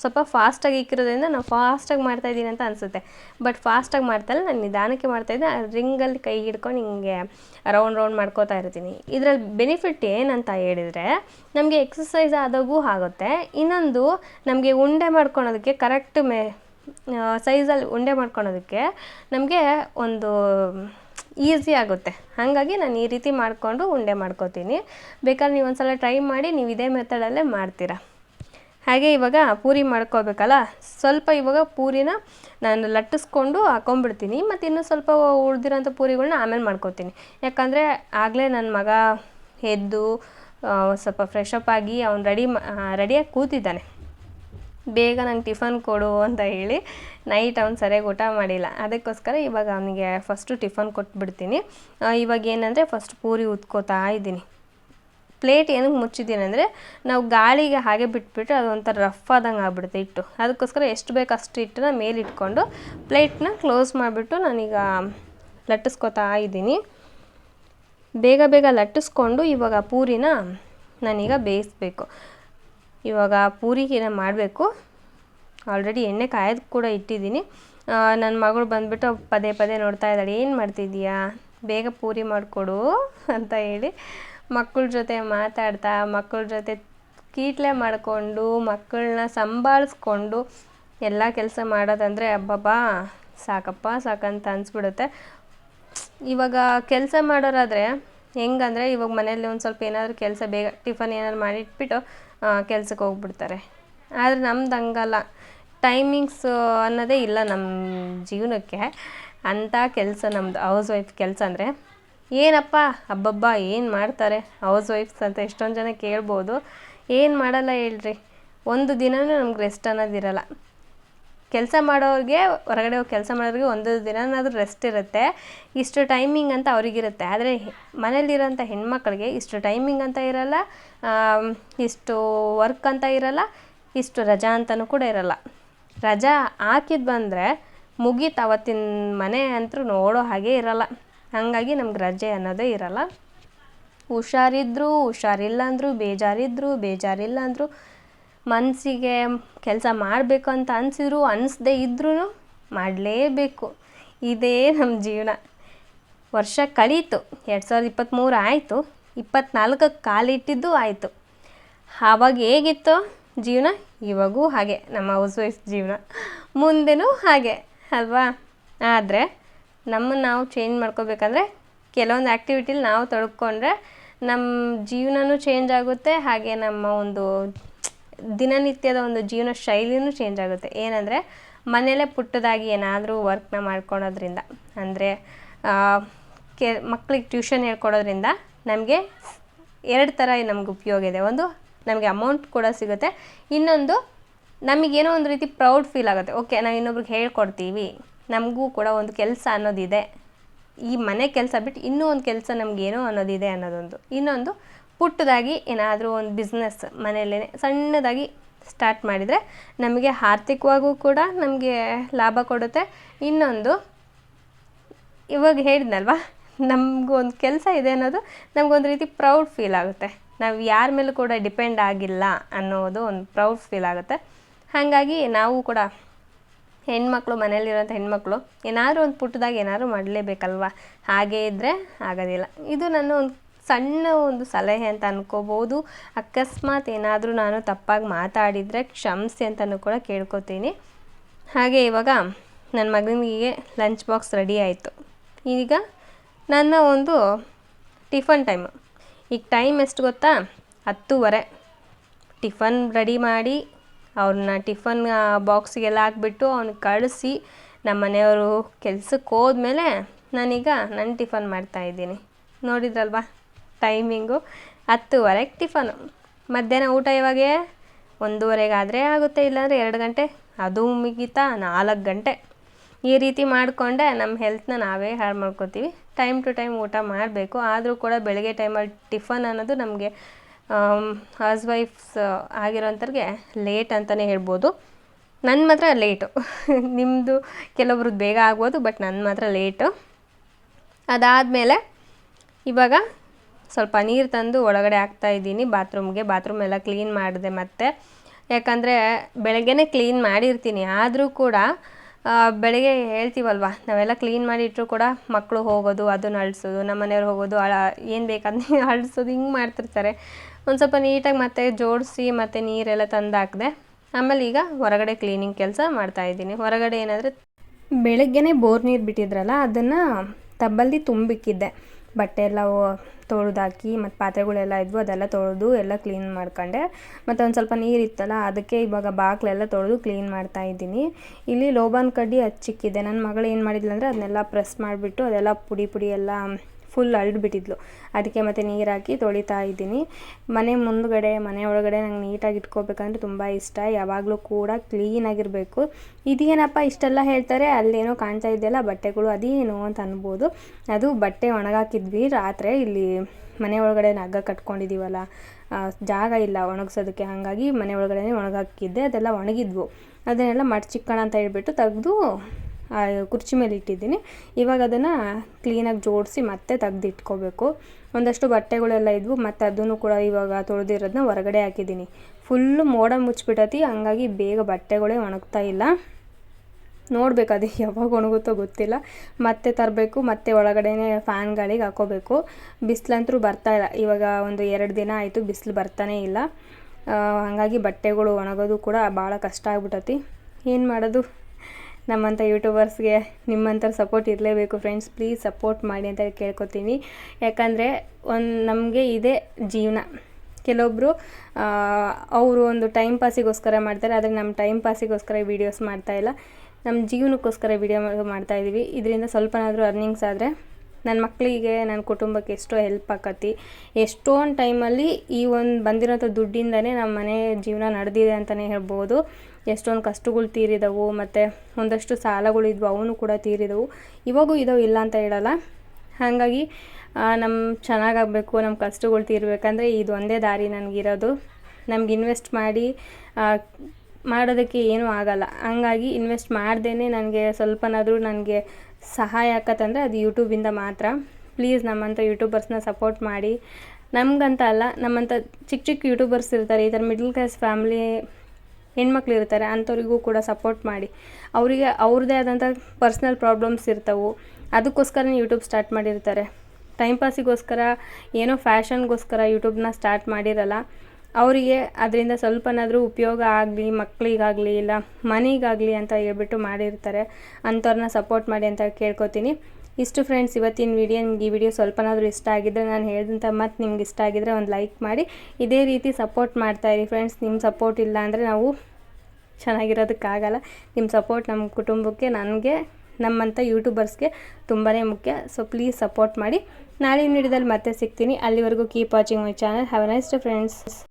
ಸ್ವಲ್ಪ ಫಾಸ್ಟಾಗಿ ಇಕ್ಕಿರೋದ್ರಿಂದ ನಾನು ಫಾಸ್ಟಾಗಿ ಮಾಡ್ತಾಯಿದ್ದೀನಿ ಅಂತ ಅನಿಸುತ್ತೆ. ಬಟ್ ಫಾಸ್ಟಾಗಿ ಮಾಡ್ತಾಯಿಲ್ಲ ನಾನು ನಿಧಾನಕ್ಕೆ ಮಾಡ್ತಾಯಿದ್ದೆ ಆ ರಿಂಗಲ್ಲಿ ಕೈ ಹಿಡ್ಕೊಂಡು ಹಿಂಗೆ ರೌಂಡ್ ರೌಂಡ್ ಮಾಡ್ಕೋತಾ ಇರ್ತೀನಿ. ಇದರಲ್ಲಿ ಬೆನಿಫಿಟ್ ಏನಂತ ಹೇಳಿದರೆ, ನಮಗೆ ಎಕ್ಸಸೈಸ್ ಆದಾಗೂ ಆಗುತ್ತೆ. ಇನ್ನೊಂದು, ನಮಗೆ ಉಂಡೆ ಮಾಡ್ಕೊಳೋದಕ್ಕೆ ಕರೆಕ್ಟ್ ಮೆ ಸೈಜಲ್ಲಿ ಉಂಡೆ ಮಾಡ್ಕೊಳೋದಕ್ಕೆ ನಮಗೆ ಒಂದು ಈಸಿ ಆಗುತ್ತೆ. ಹಾಗಾಗಿ ನಾನು ಈ ರೀತಿ ಮಾಡಿಕೊಂಡು ಉಂಡೆ ಮಾಡ್ಕೋತೀನಿ. ಬೇಕಾದ್ರೆ ನೀವು ಒಂದ್ಸಲ ಟ್ರೈ ಮಾಡಿ, ನೀವು ಇದೇ ಮೆಥಡಲ್ಲೇ ಮಾಡ್ತೀರಾ. ಹಾಗೆ ಇವಾಗ ಪೂರಿ ಮಾಡ್ಕೋಬೇಕಲ್ಲ? ಸ್ವಲ್ಪ ಇವಾಗ ಪೂರಿನ ನಾನು ಲಟ್ಟಿಸ್ಕೊಂಡು ಹಾಕೊಂಡ್ಬಿಡ್ತೀನಿ. ಮತ್ತು ಇನ್ನೂ ಸ್ವಲ್ಪ ಉಳಿದಿರೋಂಥ ಪೂರಿಗಳನ್ನ ಆಮೇಲೆ ಮಾಡ್ಕೋತೀನಿ. ಯಾಕಂದರೆ ಆಗಲೇ ನನ್ನ ಮಗ ಎದ್ದು ಸ್ವಲ್ಪ ಫ್ರೆಶ್ ಅಪ್ ಆಗಿ ಅವ್ನು ರೆಡಿ ರೆಡಿಯಾಗಿ ಕೂತಿದ್ದಾನೆ. ಬೇಗ ನಂಗೆ ಟಿಫನ್ ಕೊಡು ಅಂತ ಹೇಳಿ ನೈಟ್ ಅವ್ನು ಸರಿಯಾಗಿ ಊಟ ಮಾಡಿಲ್ಲ. ಅದಕ್ಕೋಸ್ಕರ ಇವಾಗ ಅವನಿಗೆ ಫಸ್ಟು ಟಿಫನ್ ಕೊಟ್ಬಿಡ್ತೀನಿ. ಇವಾಗ ಏನಂದರೆ ಫಸ್ಟ್ ಪೂರಿ ಉತ್ಕೋತಾ ಇದ್ದೀನಿ. ಪ್ಲೇಟ್ ಏನಕ್ಕೆ ಮುಚ್ಚಿದ್ದೀನಿ ಅಂದರೆ ನಾವು ಗಾಳಿಗೆ ಹಾಗೆ ಬಿಟ್ಬಿಟ್ಟು ಅದೊಂಥರ ರಫ್ ಆದಂಗೆ ಆಗ್ಬಿಡುತ್ತೆ ಹಿಟ್ಟು. ಅದಕ್ಕೋಸ್ಕರ ಎಷ್ಟು ಬೇಕು ಅಷ್ಟು ಹಿಟ್ಟನ್ನ ಮೇಲೆ ಇಟ್ಕೊಂಡು ಪ್ಲೇಟ್ನ ಕ್ಲೋಸ್ ಮಾಡಿಬಿಟ್ಟು ನಾನೀಗ ಲಟ್ಟಿಸ್ಕೊತಾ ಇದ್ದೀನಿ. ಬೇಗ ಬೇಗ ಲಟ್ಟಿಸ್ಕೊಂಡು ಇವಾಗ ಪೂರಿನ ನಾನೀಗ ಬೇಯಿಸ್ಬೇಕು. ಇವಾಗ ಪೂರಿನ ಮಾಡಬೇಕು. ಆಲ್ರೆಡಿ ಎಣ್ಣೆ ಕಾಯೋದು ಕೂಡ ಇಟ್ಟಿದ್ದೀನಿ. ನನ್ನ ಮಗಳು ಬಂದುಬಿಟ್ಟು ಪದೇ ಪದೇ ನೋಡ್ತಾ ಇದ್ದಾಳೆ. ಏನು ಮಾಡ್ತಿದ್ದೀಯಾ? ಬೇಗ ಪೂರಿ ಮಾಡಿಕೊಡು ಅಂತ ಹೇಳಿ ಮಕ್ಕಳ ಜೊತೆ ಮಾತಾಡ್ತಾ, ಮಕ್ಕಳ ಜೊತೆ ಕೀಟ್ಲೆ ಮಾಡಿಕೊಂಡು, ಮಕ್ಕಳನ್ನ ಸಂಭಾಳಿಸ್ಕೊಂಡು ಎಲ್ಲ ಕೆಲಸ ಮಾಡೋದಂದರೆ ಅಬ್ಬಬ್ಬಾ, ಸಾಕಪ್ಪ, ಸಾಕಂತ ಅನಿಸ್ಬಿಡುತ್ತೆ. ಇವಾಗ ಕೆಲಸ ಮಾಡೋರಾದರೆ ಹೆಂಗಂದರೆ ಇವಾಗ ಮನೇಲಿ ಒಂದು ಸ್ವಲ್ಪ ಏನಾದರೂ ಕೆಲಸ ಬೇಗ ಟಿಫನ್ ಏನಾದ್ರು ಮಾಡಿಟ್ಬಿಟ್ಟು ಕೆಲ್ಸಕ್ಕೆ ಹೋಗ್ಬಿಡ್ತಾರೆ. ಆದರೆ ನಮ್ದು ಹಂಗಲ್ಲ. ಟೈಮಿಂಗ್ಸ್ ಅನ್ನೋದೇ ಇಲ್ಲ ನಮ್ಮ ಜೀವನಕ್ಕೆ. ಅಂಥ ಕೆಲಸ ನಮ್ಮದು ಹೌಸ್ ವೈಫ್ ಕೆಲಸ ಅಂದರೆ, ಏನಪ್ಪ ಅಬ್ಬಬ್ಬಾ ಏನು ಮಾಡ್ತಾರೆ? ಹೌಸ್ ವೈಫ್ಸ್ ಅಂತ ಎಷ್ಟೊಂದು ಜನ ಕೇಳ್ಬೋದು. ಏನು ಮಾಡಲ್ಲ ಹೇಳ್ರಿ. ಒಂದು ದಿನವೂ ನಮ್ಗೆ ರೆಸ್ಟ್ ಅನ್ನೋದಿರಲ್ಲ. ಕೆಲಸ ಮಾಡೋರಿಗೆ, ಹೊರಗಡೆ ಹೋಗಿ ಕೆಲಸ ಮಾಡೋರಿಗೆ ಒಂದು ದಿನನಾದರೂ ರೆಸ್ಟ್ ಇರುತ್ತೆ. ಇಷ್ಟು ಟೈಮಿಂಗ್ ಅಂತ ಅವರಿಗಿರುತ್ತೆ. ಆದರೆ ಮನೇಲಿರೋಂಥ ಹೆಣ್ಮಕ್ಳಿಗೆ ಇಷ್ಟು ಟೈಮಿಂಗ್ ಅಂತ ಇರಲ್ಲ ಇಷ್ಟು ವರ್ಕ್ ಅಂತ ಇರಲ್ಲ, ಇಷ್ಟು ರಜಾ ಅಂತಲೂ ಕೂಡ ಇರಲ್ಲ. ರಜಾ ಹಾಕಿದ್ದು ಬಂದರೆ ಮುಗೀತು ಅವತ್ತಿನ ಮನೆ ಅಂತೂ ನೋಡೋ ಹಾಗೆ ಇರಲ್ಲ. ಹಾಗಾಗಿ ನಮ್ಗೆ ರಜೆ ಅನ್ನೋದೇ ಇರಲ್ಲ. ಹುಷಾರಿದ್ರು ಹುಷಾರಿಲ್ಲ ಅಂದರು ಬೇಜಾರಿದ್ರು ಬೇಜಾರಿಲ್ಲ ಅಂದರು ಮನಸ್ಸಿಗೆ ಕೆಲಸ ಮಾಡಬೇಕು ಅಂತ ಅನಿಸಿದ್ರು, ಅನಿಸ್ದೇ ಇದ್ರೂ ಮಾಡಲೇಬೇಕು. ಇದೇ ನಮ್ಮ ಜೀವನ. ವರ್ಷ ಕಳೀತು. ಎರಡು ಸಾವಿರದ ಇಪ್ಪತ್ತ್ಮೂರು ಆಯಿತು. ಇಪ್ಪತ್ತ್ನಾಲ್ಕಕ್ಕೆ ಕಾಲಿಟ್ಟಿದ್ದು ಆಯಿತು. ಆವಾಗ ಹೇಗಿತ್ತು ಜೀವನ, ಇವಾಗೂ ಹಾಗೆ. ನಮ್ಮ ಹೌಸ್ ವೈಫ್ ಜೀವನ. ಮುಂದೆನೂ ಹಾಗೆ, ಅಲ್ವಾ? ಆದರೆ ನಮ್ಮನ್ನು ನಾವು ಚೇಂಜ್ ಮಾಡ್ಕೋಬೇಕಂದ್ರೆ ಕೆಲವೊಂದು ಆ್ಯಕ್ಟಿವಿಟಿಲಿ ನಾವು ತೊಡ್ಕೊಂಡ್ರೆ ನಮ್ಮ ಜೀವನವೂ ಚೇಂಜ್ ಆಗುತ್ತೆ. ಹಾಗೆ ನಮ್ಮ ಒಂದು ದಿನನಿತ್ಯದ ಒಂದು ಜೀವನ ಶೈಲಿನೂ ಚೇಂಜ್ ಆಗುತ್ತೆ. ಏನಂದರೆ, ಮನೆಯಲ್ಲೇ ಪುಟ್ಟದಾಗಿ ಏನಾದರೂ ವರ್ಕ್ನ ಮಾಡ್ಕೊಳೋದ್ರಿಂದ, ಅಂದರೆ ಕೆ, ಮಕ್ಳಿಗೆ ಟ್ಯೂಷನ್ ಹೇಳ್ಕೊಡೋದ್ರಿಂದ ನಮಗೆ ಎರಡು ಥರ ನಮ್ಗೆ ಉಪಯೋಗ ಇದೆ. ಒಂದು, ನಮಗೆ ಅಮೌಂಟ್ ಕೂಡ ಸಿಗುತ್ತೆ. ಇನ್ನೊಂದು, ನಮಗೇನೋ ಒಂದು ರೀತಿ ಪ್ರೌಡ್ ಫೀಲ್ ಆಗುತ್ತೆ. ಓಕೆ ನಾವು ಇನ್ನೊಬ್ರಿಗೆ ಹೇಳ್ಕೊಡ್ತೀವಿ, ನಮಗೂ ಕೂಡ ಒಂದು ಕೆಲಸ ಅನ್ನೋದಿದೆ. ಈ ಮನೆ ಕೆಲಸ ಬಿಟ್ಟು ಇನ್ನೂ ಒಂದು ಕೆಲಸ ನಮಗೇನೋ ಅನ್ನೋದಿದೆ ಅನ್ನೋದೊಂದು. ಇನ್ನೊಂದು ಪುಟ್ಟದಾಗಿ ಏನಾದರೂ ಒಂದು ಬಿಸ್ನೆಸ್ ಮನೆಯಲ್ಲೇ ಸಣ್ಣದಾಗಿ ಸ್ಟಾರ್ಟ್ ಮಾಡಿದರೆ ನಮಗೆ ಆರ್ಥಿಕವಾಗೂ ಕೂಡ ನಮಗೆ ಲಾಭ ಕೊಡುತ್ತೆ. ಇನ್ನೊಂದು, ಇವಾಗ ಹೇಳಿದ್ನಲ್ವಾ ನಮಗೊಂದು ಕೆಲಸ ಇದೆ ಅನ್ನೋದು ನಮಗೊಂದು ರೀತಿ ಪ್ರೌಡ್ ಫೀಲ್ ಆಗುತ್ತೆ. ನಾವು ಯಾರ ಮೇಲೂ ಕೂಡ ಡಿಪೆಂಡ್ ಆಗಿಲ್ಲ ಅನ್ನೋದು ಒಂದು ಪ್ರೌಡ್ ಫೀಲ್ ಆಗುತ್ತೆ. ಹಾಗಾಗಿ ನಾವು ಕೂಡ ಹೆಣ್ಮಕ್ಳು ಮನೇಲಿರೋಂಥ ಹೆಣ್ಮಕ್ಳು ಏನಾದರೂ ಒಂದು ಪುಟ್ಟದಾಗಿ ಏನಾದರೂ ಮಾಡಲೇಬೇಕಲ್ವ? ಹಾಗೇ ಇದ್ದರೆ ಆಗೋದಿಲ್ಲ. ಇದು ನನ್ನ ಒಂದು ಸಣ್ಣ ಒಂದು ಸಲಹೆ ಅಂತ ಅನ್ಕೋಬೋದು. ಅಕಸ್ಮಾತ್ ಏನಾದರೂ ನಾನು ತಪ್ಪಾಗಿ ಮಾತಾಡಿದರೆ ಕ್ಷಮಿಸಿ ಅಂತಲೂ ಕೂಡ ಕೇಳ್ಕೊತೀನಿ. ಹಾಗೆ ಇವಾಗ ನನ್ನ ಮಗನಿಗೆ ಲಂಚ್ ಬಾಕ್ಸ್ ರೆಡಿ ಆಯಿತು. ಈಗ ನನ್ನ ಒಂದು ಟಿಫನ್ ಟೈಮು ಈಗ ಟೈಮ್ ಎಷ್ಟು ಗೊತ್ತಾ? ಹತ್ತುವರೆ. ಟಿಫನ್ ರೆಡಿ ಮಾಡಿ ಅವ್ರನ್ನ ಟಿಫನ್ ಬಾಕ್ಸಿಗೆಲ್ಲ ಹಾಕ್ಬಿಟ್ಟು ಅವ್ನ ಕಳಿಸಿ ನಮ್ಮ ಮನೆಯವರು ಕೆಲ್ಸಕ್ಕೆ ಹೋದ್ಮೇಲೆ ನಾನೀಗ ನನ್ನ ಟಿಫನ್ ಮಾಡ್ತಾಯಿದ್ದೀನಿ ನೋಡಿದ್ರಲ್ವಾ? ಟೈಮಿಂಗು ಹತ್ತುವರೆಗೆ ಟಿಫನು. ಮಧ್ಯಾಹ್ನ ಊಟ ಯಾವಾಗೆ ಒಂದೂವರೆಗಾದರೆ ಆಗುತ್ತೆ, ಇಲ್ಲಾಂದರೆ ಎರಡು ಗಂಟೆ. ಅದು ಮುಗೀತಾ ನಾಲ್ಕು ಗಂಟೆ. ಈ ರೀತಿ ಮಾಡಿಕೊಂಡೆ ನಮ್ಮ ಹೆಲ್ತ್ನ ನಾವೇ ಹಾಳು ಮಾಡ್ಕೋತೀವಿ. ಟೈಮ್ ಟು ಟೈಮ್ ಊಟ ಮಾಡಬೇಕು. ಆದರೂ ಕೂಡ ಬೆಳಗ್ಗೆ ಟೈಮಲ್ಲಿ ಟಿಫನ್ ಅನ್ನೋದು ನಮಗೆ ಹೌಸ್ ವೈಫ್ಸ್ ಆಗಿರೋಂಥವ್ರಿಗೆ ಲೇಟ್ ಅಂತಲೇ ಹೇಳ್ಬೋದು. ನನ್ನ ಮಾತ್ರ ಲೇಟು <laughs> ನಿಮ್ಮದು ಕೆಲವ್ರದ್ದು ಬೇಗ ಆಗ್ಬೋದು ಬಟ್ ನನ್ನ ಮಾತ್ರ ಲೇಟು ಅದಾದಮೇಲೆ ಇವಾಗ ಸ್ವಲ್ಪ ನೀರು ತಂದು ಒಳಗಡೆ ಹಾಕ್ತಾ ಇದ್ದೀನಿ. ಬಾತ್ರೂಮ್ಗೆ. ಬಾತ್ರೂಮ್ ಎಲ್ಲ ಕ್ಲೀನ್ ಮಾಡಿದೆ ಮತ್ತೆ. ಯಾಕಂದರೆ ಬೆಳಗ್ಗೆನೇ ಕ್ಲೀನ್ ಮಾಡಿರ್ತೀನಿ. ಆದರೂ ಕೂಡ ಬೆಳಗ್ಗೆ ಹೇಳ್ತೀವಲ್ವ, ನಾವೆಲ್ಲ ಕ್ಲೀನ್ ಮಾಡಿ ಇಟ್ಟರು ಕೂಡ ಮಕ್ಕಳು ಹೋಗೋದು ಅದನ್ನ ಅಳಿಸೋದು ನಮ್ಮ ಮನೆಯವ್ರು ಹೋಗೋದು, ಅಳ, ಏನು ಬೇಕಂದ್ರೆ <laughs> ಅಳಿಸೋದು, ಹಿಂಗೆ ಮಾಡ್ತಿರ್ತಾರೆ. ಒಂದು ಸ್ವಲ್ಪ ನೀಟಾಗಿ ಮತ್ತೆ ಜೋಡಿಸಿ ಮತ್ತೆ ನೀರೆಲ್ಲ ತಂದು ಹಾಕಿದೆ, ಆಮೇಲೆ ಈಗ ಹೊರಗಡೆ ಕ್ಲೀನಿಂಗ್ ಕೆಲಸ ಮಾಡ್ತಾಯಿದ್ದೀನಿ ಹೊರಗಡೆ ಏನಾದರೆ ಬೆಳಗ್ಗೆನೇ ಬೋರ್ ನೀರು ಬಿಟ್ಟಿದ್ರಲ್ಲ, ಅದನ್ನು ತಬ್ಬಲ್ಲಿ ತುಂಬಿಕ್ಕಿದ್ದೆ. ಬಟ್ಟೆ ಎಲ್ಲ ತೊಳೆದಾಕಿ ಮತ್ತು ಪಾತ್ರೆಗಳೆಲ್ಲ ಇದ್ವು, ಅದೆಲ್ಲ ತೊಳೆದು ಎಲ್ಲ ಕ್ಲೀನ್ ಮಾಡ್ಕೊಂಡೆ. ಮತ್ತು ಒಂದು ಸ್ವಲ್ಪ ನೀರು ಇತ್ತಲ್ಲ, ಅದಕ್ಕೆ ಇವಾಗ ಬಾಗಿಲೆಲ್ಲ ತೊಳೆದು ಕ್ಲೀನ್ ಮಾಡ್ತಾ ಇದ್ದೀನಿ. ಇಲ್ಲಿ ಲೋಬಾನ್ ಕಡ್ಡಿ ಹಚ್ಚಿಕ್ಕಿದೆ ನನ್ನ ಮಗಳು ಏನು ಮಾಡಿದ್ಲು ಅಂದರೆ ಅದನ್ನೆಲ್ಲ ಪ್ರೆಸ್ ಮಾಡಿಬಿಟ್ಟು ಅದೆಲ್ಲ ಪುಡಿ ಪುಡಿ ಎಲ್ಲ ಫುಲ್ ಅಳ್ಬಿಟ್ಟಿದ್ಲು ಅದಕ್ಕೆ ಮತ್ತೆ ನೀರು ಹಾಕಿ ತೊಳಿತಾ ಇದ್ದೀನಿ. ಮನೆ ಮುಂದುಗಡೆ, ಮನೆ ಒಳಗಡೆ ನಂಗೆ ನೀಟಾಗಿ ಇಟ್ಕೋಬೇಕಂದ್ರೆ ತುಂಬ ಇಷ್ಟ. ಯಾವಾಗಲೂ ಕೂಡ ಕ್ಲೀನಾಗಿರಬೇಕು ಇದೇನಪ್ಪ ಇಷ್ಟೆಲ್ಲ ಹೇಳ್ತಾರೆ? ಅಲ್ಲೇನೋ ಕಾಣ್ತಾ ಇದೆಯಲ್ಲ, ಬಟ್ಟೆಗಳು ಅದೇನು ಅಂತ ಅನ್ಬೋದು. ಅದು ಬಟ್ಟೆ ಒಣಗಾಕಿದ್ವಿ. ರಾತ್ರಿ ಇಲ್ಲಿ ಮನೆ ಒಳಗಡೆ ನಗ್ಗ ಕಟ್ಕೊಂಡಿದ್ದೀವಲ್ಲ ಜಾಗ ಇಲ್ಲ ಒಣಗಿಸೋದಕ್ಕೆ. ಹಾಗಾಗಿ ಮನೆ ಒಳಗಡೆ ಒಣಗಾಕಿದ್ದೆ. ಅದೆಲ್ಲ ಒಣಗಿದ್ವು. ಅದನ್ನೆಲ್ಲ ಮಡ್ಚಿಕ್ಕೋಣ ಅಂತ ಹೇಳ್ಬಿಟ್ಟು ತೆಗೆದು ಕುರ್ಚಿ ಮೇಲೆ ಇಟ್ಟಿದ್ದೀನಿ. ಇವಾಗ ಅದನ್ನು ಕ್ಲೀನಾಗಿ ಜೋಡಿಸಿ ಮತ್ತೆ ತೆಗ್ದು ಇಟ್ಕೋಬೇಕು ಒಂದಷ್ಟು ಬಟ್ಟೆಗಳೆಲ್ಲ ಇದ್ವು, ಮತ್ತು ಅದನ್ನು ಕೂಡ ಇವಾಗ ತೊಳೆದಿರೋದನ್ನ ಹೊರಗಡೆ ಹಾಕಿದ್ದೀನಿ. ಫುಲ್ಲು ಮೋಡ ಮುಚ್ಚಿಬಿಟ್ಟತಿ ಹಂಗಾಗಿ ಬೇಗ ಬಟ್ಟೆಗಳೇ ಒಣಗ್ತಾ ಇಲ್ಲ. ನೋಡಬೇಕು ಅದು ಯಾವಾಗ ಒಣಗುತ್ತೋ ಗೊತ್ತಿಲ್ಲ. ಮತ್ತೆ ತರಬೇಕು, ಮತ್ತೆ ಒಳಗಡೆನೇ ಫ್ಯಾನ್ ಗಾಳಿಗೆ ಹಾಕೋಬೇಕು ಬರ್ತಾ ಇಲ್ಲ. ಇವಾಗ ಒಂದು ಎರಡು ದಿನ ಆಯಿತು ಬಿಸಿಲು ಬರ್ತಾನೇ ಇಲ್ಲ. ಹಾಗಾಗಿ ಬಟ್ಟೆಗಳು ಒಣಗೋದು ಕೂಡ ಭಾಳ ಕಷ್ಟ ಆಗ್ಬಿಟ್ಟತಿ ಏನು ಮಾಡೋದು? ನಮ್ಮಂಥ ಯೂಟ್ಯೂಬರ್ಸ್ಗೆ ನಿಮ್ಮಂಥ ಸಪೋರ್ಟ್ ಇರಲೇಬೇಕು ಫ್ರೆಂಡ್ಸ್. ಪ್ಲೀಸ್ ಸಪೋರ್ಟ್ ಮಾಡಿ ಅಂತ ಕೇಳ್ಕೊತೀನಿ. ಯಾಕಂದರೆ ಒಂದು ನಮಗೆ ಇದೇ ಜೀವನ. ಕೆಲವೊಬ್ಬರು ಅವರು ಒಂದು ಟೈಮ್ ಪಾಸಿಗೋಸ್ಕರ ಮಾಡ್ತಾರೆ, ಆದರೆ ನಮ್ಮ ಟೈಮ್ ಪಾಸಿಗೋಸ್ಕರ ವೀಡಿಯೋಸ್ ಮಾಡ್ತಾ ಇಲ್ಲ. ನಮ್ಮ ಜೀವನಕ್ಕೋಸ್ಕರ ವೀಡಿಯೋ ಮಾಡ್ತಾ ಇದ್ದೀವಿ ಇದರಿಂದ ಸ್ವಲ್ಪನಾದರೂ ಅರ್ನಿಂಗ್ಸ್ ಆದರೆ ನನ್ನ ಮಕ್ಕಳಿಗೆ ನನ್ನ ಕುಟುಂಬಕ್ಕೆ ಎಷ್ಟೋ ಹೆಲ್ಪ್ ಆಕತಿ. ಎಷ್ಟೊಂದು ಟೈಮಲ್ಲಿ ಈ ಒಂದು ಬಂದಿರೋಂಥ ದುಡ್ಡಿಂದನೇ ನಮ್ಮ ಮನೆ ಜೀವನ ನಡೆದಿದೆ ಅಂತಲೇ ಹೇಳ್ಬೋದು. ಎಷ್ಟೊಂದು ಕಷ್ಟಗಳು ತೀರಿದವು ಮತ್ತು ಒಂದಷ್ಟು ಸಾಲಗಳಿದ್ವು ಅವನು ಕೂಡ ತೀರಿದವು. ಇವಾಗೂ ಇದಾವೆ, ಇಲ್ಲ ಅಂತ ಹೇಳಲ್ಲ. ಹಾಗಾಗಿ ನಮ್ಮ ಚೆನ್ನಾಗಾಗಬೇಕು ನಮ್ಮ ಕಷ್ಟಗಳು ತೀರಬೇಕಂದ್ರೆ ಇದು ಒಂದೇ ದಾರಿ ನನಗಿರೋದು. ನಮ್ಗೆ ಇನ್ವೆಸ್ಟ್ ಮಾಡಿ ಮಾಡೋದಕ್ಕೆ ಏನೂ ಆಗಲ್ಲ. ಹಂಗಾಗಿ ಇನ್ವೆಸ್ಟ್ ಮಾಡ್ದೇ ನನಗೆ ಸ್ವಲ್ಪನಾದರೂ ನನಗೆ ಸಹಾಯ ಆಕತ್ತಂದರೆ ಅದು ಯೂಟ್ಯೂಬಿಂದ ಮಾತ್ರ. ಪ್ಲೀಸ್ ನಮ್ಮಂಥ ಯೂಟ್ಯೂಬರ್ಸ್ನ ಸಪೋರ್ಟ್ ಮಾಡಿ. ನಮಗಂತ ಅಲ್ಲ, ನಮ್ಮಂಥ ಚಿಕ್ಕ ಚಿಕ್ಕ ಯೂಟ್ಯೂಬರ್ಸ್ ಇರ್ತಾರೆ, ಈ ಥರ ಮಿಡ್ಲ್ ಕ್ಲಾಸ್ ಫ್ಯಾಮ್ಲಿ ಹೆಣ್ಮಕ್ಳು ಇರ್ತಾರೆ, ಅಂಥವ್ರಿಗೂ ಕೂಡ ಸಪೋರ್ಟ್ ಮಾಡಿ. ಅವರಿಗೆ, ಅವ್ರದ್ದೇ ಆದಂಥ ಪರ್ಸ್ನಲ್ ಪ್ರಾಬ್ಲಮ್ಸ್ ಇರ್ತವೆ. ಅದಕ್ಕೋಸ್ಕರನೇ ಯೂಟ್ಯೂಬ್ ಸ್ಟಾರ್ಟ್ ಮಾಡಿರ್ತಾರೆ. ಟೈಮ್ ಪಾಸಿಗೋಸ್ಕರ ಏನೋ ಫ್ಯಾಷನ್ಗೋಸ್ಕರ ಯೂಟ್ಯೂಬ್ನ ಸ್ಟಾರ್ಟ್ ಮಾಡಿರಲ್ಲ. ಅವರಿಗೆ ಅದರಿಂದ ಸ್ವಲ್ಪನಾದರೂ ಉಪಯೋಗ ಆಗಲಿ ಮಕ್ಕಳಿಗಾಗಲಿ ಇಲ್ಲ, ಮನೆಗಾಗಲಿ ಅಂತ ಹೇಳ್ಬಿಟ್ಟು ಮಾಡಿರ್ತಾರೆ. ಅಂಥವ್ರನ್ನ ಸಪೋರ್ಟ್ ಮಾಡಿ ಅಂತ ಕೇಳ್ಕೊತೀನಿ. ಇಷ್ಟು ಫ್ರೆಂಡ್ಸ್ ಇವತ್ತಿನ ವಿಡಿಯೋ ನಿಮ್ಗೆ ಈ ವಿಡಿಯೋ ಸ್ವಲ್ಪನಾದರೂ ಇಷ್ಟ ಆಗಿದ್ದರೆ ನಾನು ಹೇಳಿದಂಥ ಮತ್ತು ನಿಮ್ಗೆ ಇಷ್ಟ ಆಗಿದ್ರೆ ಒಂದು ಲೈಕ್ ಮಾಡಿ. ಇದೇ ರೀತಿ ಸಪೋರ್ಟ್ ಮಾಡ್ತಾಯಿರಿ ಫ್ರೆಂಡ್ಸ್ ನಿಮ್ಮ ಸಪೋರ್ಟ್ ಇಲ್ಲ ಅಂದರೆ ನಾವು ಚೆನ್ನಾಗಿರೋದಕ್ಕಾಗಲ್ಲ. ನಿಮ್ಮ ಸಪೋರ್ಟ್ ನಮ್ಮ ಕುಟುಂಬಕ್ಕೆ, ನನಗೆ ನಮ್ಮಂಥ ಯೂಟ್ಯೂಬರ್ಸ್ಗೆ ತುಂಬಾ ಮುಖ್ಯ. ಸೊ ಪ್ಲೀಸ್ ಸಪೋರ್ಟ್ ಮಾಡಿ. ನಾಳೆ ವಿಡಿಯೋದಲ್ಲಿ ಮತ್ತೆ ಸಿಗ್ತೀನಿ. ಅಲ್ಲಿವರೆಗೂ keep watching my channel have nice friends